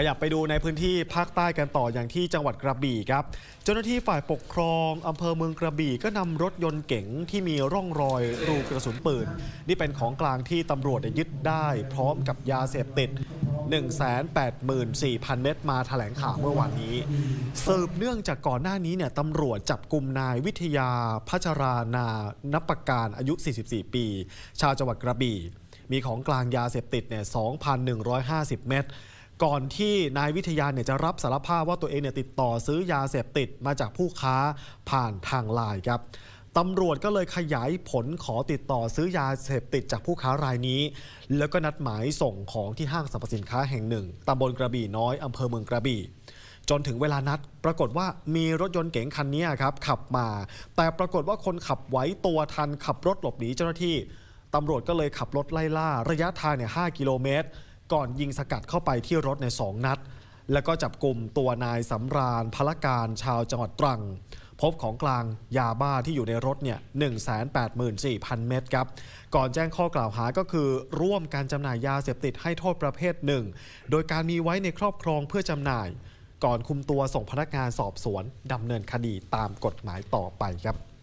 ขยับไปดูในพื้นที่ภาคใต้กันต่ออย่างที่จังหวัดกระบี่ครับ เจ้าหน้าที่ฝ่ายปกครองอำเภอเมืองกระบี่ก็นำรถยนต์เก๋งที่มีร่องรอยรูกระสุนปืน นี่เป็นของกลางที่ตำรวจยึดได้พร้อมกับยาเสพติด 184,000 เม็ดมาแถลงข่าวเมื่อวานนี้ สืบเนื่องจากก่อนหน้านี้เนี่ยตำรวจจับกลุ่มนายวิทยาพัชรานานับประการอายุ 44 ปี ชาวจังหวัดกระบี่ มีของกลางยาเสพติดเนี่ย2,150 เม็ด ก่อนที่นายวิทยาเนี่ยจะรับสารภาพว่าตัวเองเนี่ยติดต่อซื้อยาเสพติดมาจากผู้ค้าผ่านทางไลน์ครับตำรวจก็เลยขยายผลขอติดต่อซื้อยาเสพติดจากผู้ค้ารายนี้ แล้วก็นัดหมายส่งของที่ห้างสรรพสินค้าแห่งหนึ่งตำบลกระบี่น้อยอำเภอเมืองกระบี่จนถึงเวลานัด ปรากฏว่ามีรถยนต์เก๋งคันนี้ครับขับมา แต่ปรากฏว่าคนขับไว้ตัวทันขับรถหลบหนีเจ้าหน้าที่ตำรวจก็เลยขับรถไล่ล่า ระยะทางเนี่ย5กิโลเมตร ก่อนยิงสกัดเข้าไปที่รถในสองนัด แล้วก็จับกลุ่มตัวนายสำราญพลการชาวจังหวัดตรัง พบของกลางยาบ้าที่อยู่ในรถเนี่ย184,000 เม็ดครับ ก่อนแจ้งข้อกล่าวหาก็คือร่วมการจำหน่ายยาเสพติดให้โทษประเภทหนึ่ง โดยการมีไว้ในครอบครองเพื่อจำหน่าย ก่อนคุมตัวส่งพนักงานสอบสวนดำเนินคดีตามกฎหมายต่อไปครับ